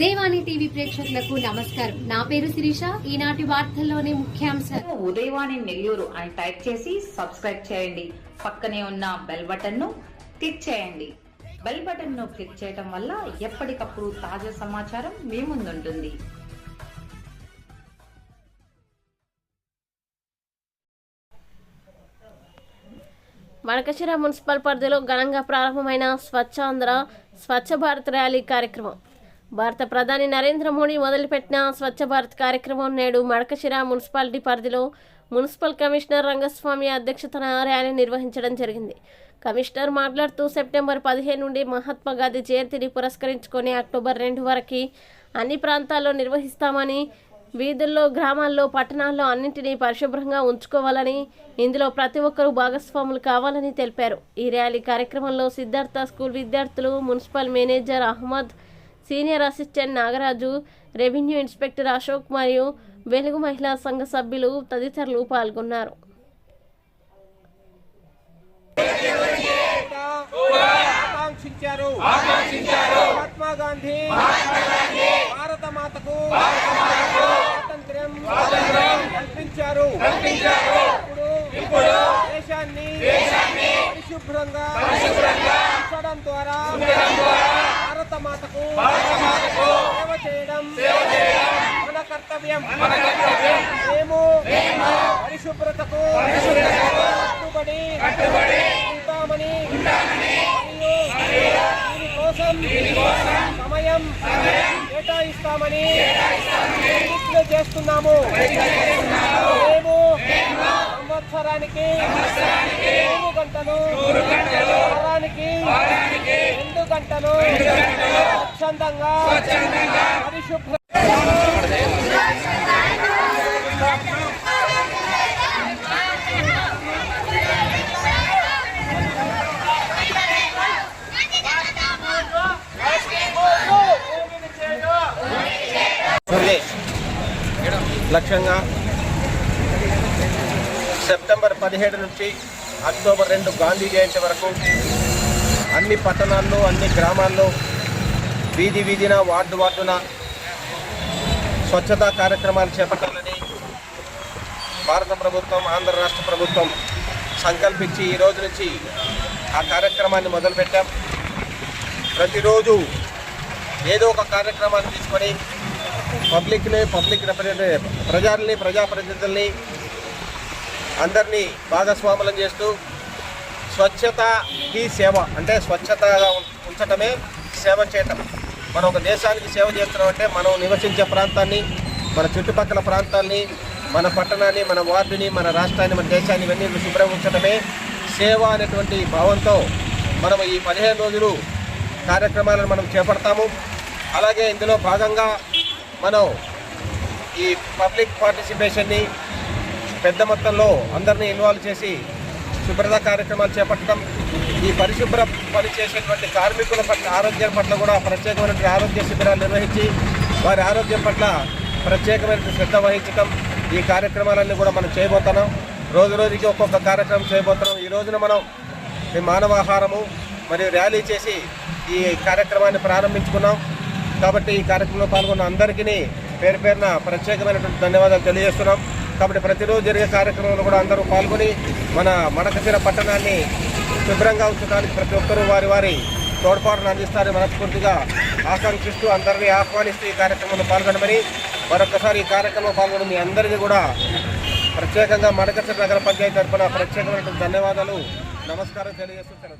ప్రేక్షకులకు నమస్కారం. నా పేరు శిరీష. ఈనాటి వార్తల్లోని ముఖ్యాంశాలు. ఉదయవాణి నెల్లూరు అని టైప్ చేసి సబ్స్క్రైబ్ చేయండి. పక్కనే ఉన్న బెల్ బటన్ను క్లిక్ చేయండి. బెల్ బటన్ను క్లిక్ చేయడం వల్ల ఎప్పటికప్పుడు తాజా సమాచారం మీ ముందుంటుంది. మడకశిర మున్సిపల్ పరిధిలో ఘనంగా ప్రారంభమైన స్వచ్ఛాంధ్ర స్వచ్ఛ భారత్ ర్యాలీ కార్యక్రమం. భారత ప్రధాని నరేంద్ర మోడీ మొదలుపెట్టిన స్వచ్ఛ భారత్ కార్యక్రమం నేడు మడకశిర మున్సిపాలిటీ పరిధిలో మున్సిపల్ కమిషనర్ రంగస్వామి అధ్యక్షతన ర్యాలీ నిర్వహించడం జరిగింది. కమిషనర్ మాట్లాడుతూ సెప్టెంబర్ పదిహేను నుండి మహాత్మా గాంధీ జయంతిని పురస్కరించుకొని అక్టోబర్ రెండు వరకు అన్ని ప్రాంతాల్లో నిర్వహిస్తామని వీధుల్లో గ్రామాల్లో పట్టణాల్లో అన్నింటినీ పరిశుభ్రంగా ఉంచుకోవాలని ఇందులో ప్రతి ఒక్కరూ భాగస్వాములు కావాలని తెలిపారు. ఈ ర్యాలీ కార్యక్రమంలో సిద్ధార్థ స్కూల్ విద్యార్థులు municipal manager Ahmed senior assistant Nagaraju revenue inspector Ashok మరియు వెలుగు మహిళా సంఘ సభ్యులు తదితరులు పాల్గొన్నారు. ఆకాంక్షించారు. మహాత్మా గాంధీ. భారత మాతకు స్వాతంత్ర్యం కల్పించారు. ఇప్పుడు దేశాన్ని పరిశుభ్రంగా ఉంచడం ద్వారా భారత మాతకు సేవ చేయడం మన కర్తవ్యం. మేము పరిశుభ్రతకు కట్టుబడి ఉంటామని మరియు దీనికోసం సమయం కేటాయిస్తామని చేస్తున్నాము. మేము సంవత్సరానికి మూడు గంటలు గంటలు స్వచ్ఛందంగా పరిశుభ్ర లక్ష్యంగా సెప్టెంబర్ పదిహేడు నుంచి అక్టోబర్ రెండు గాంధీ జయంతి వరకు అన్ని పట్టణాల్లో అన్ని గ్రామాల్లో వీధి వీధిన వార్డు వార్డున స్వచ్ఛతా కార్యక్రమాలు చేపట్టాలని భారత ప్రభుత్వం ఆంధ్ర రాష్ట్ర ప్రభుత్వం సంకల్పించి ఈ రోజు నుంచి ఆ కార్యక్రమాన్ని మొదలుపెట్టాం. ప్రతిరోజు ఏదో ఒక కార్యక్రమాన్ని తీసుకొని పబ్లిక్ని పబ్లిక్ రిప్రజెంటేటివ్ ప్రజల్ని ప్రజాప్రతినిధుల్ని అందరినీ భాగస్వాములం చేస్తూ స్వచ్ఛత ఈ సేవ అంటే స్వచ్ఛతగా ఉం- ఉంచటమే సేవ చేయటం. మనం ఒక దేశానికి సేవ చేస్తున్నామంటే మనం నివసించే ప్రాంతాన్ని మన చుట్టుపక్కల ప్రాంతాన్ని మన పట్టణాన్ని మన వార్డుని మన రాష్ట్రాన్ని మన దేశాన్ని ఇవన్నీ శుభ్రం ఉంచడమే సేవ అనేటువంటి భావంతో మనం ఈ పదిహేను రోజులు కార్యక్రమాలను మనం చేపడతాము. అలాగే ఇందులో భాగంగా మనం ఈ పబ్లిక్ పార్టిసిపేషన్ని పెద్ద మొత్తంలో అందరినీ ఇన్వాల్వ్ చేసి శుభ్రత కార్యక్రమాలు చేపట్టడం ఈ పరిశుభ్ర పని చేసేటువంటి కార్మికుల పట్ల ఆరోగ్యం పట్ల కూడా ప్రత్యేకమైనటువంటి ఆరోగ్య శిబిరాలు నిర్వహించి వారి ఆరోగ్యం పట్ల ప్రత్యేకమైన శ్రద్ధ వహించడం ఈ కార్యక్రమాలన్నీ కూడా మనం చేయబోతున్నాం. రోజు రోజుకి ఒక్కొక్క కార్యక్రమం చేయబోతున్నాం. ఈ రోజున మనం ఈ మానవాహారము మరియు ర్యాలీ చేసి ఈ కార్యక్రమాన్ని ప్రారంభించుకున్నాం. కాబట్టి ఈ కార్యక్రమంలో పాల్గొన్న అందరికీ పేరు పేరున ప్రత్యేకమైనటువంటి ధన్యవాదాలు తెలియజేస్తున్నాం. కాబట్టి ప్రతిరోజు జరిగే కార్యక్రమంలో కూడా అందరూ పాల్గొని మన మడకశిర పట్టణాన్ని శుభ్రంగా ఉంచడానికి ప్రతి ఒక్కరూ వారి వారి తోడ్పాటును అందిస్తారని మనస్ఫూర్తిగా ఆకాంక్షిస్తూ అందరినీ ఆహ్వానిస్తూ ఈ కార్యక్రమంలో పాల్గొనమని మరొకసారి ఈ కార్యక్రమంలో పాల్గొని మీ కూడా ప్రత్యేకంగా మడకశిర నగర పంచాయతీ తరఫున ప్రత్యేకమైనటువంటి ధన్యవాదాలు. నమస్కారం తెలియజేస్తూ సెలవు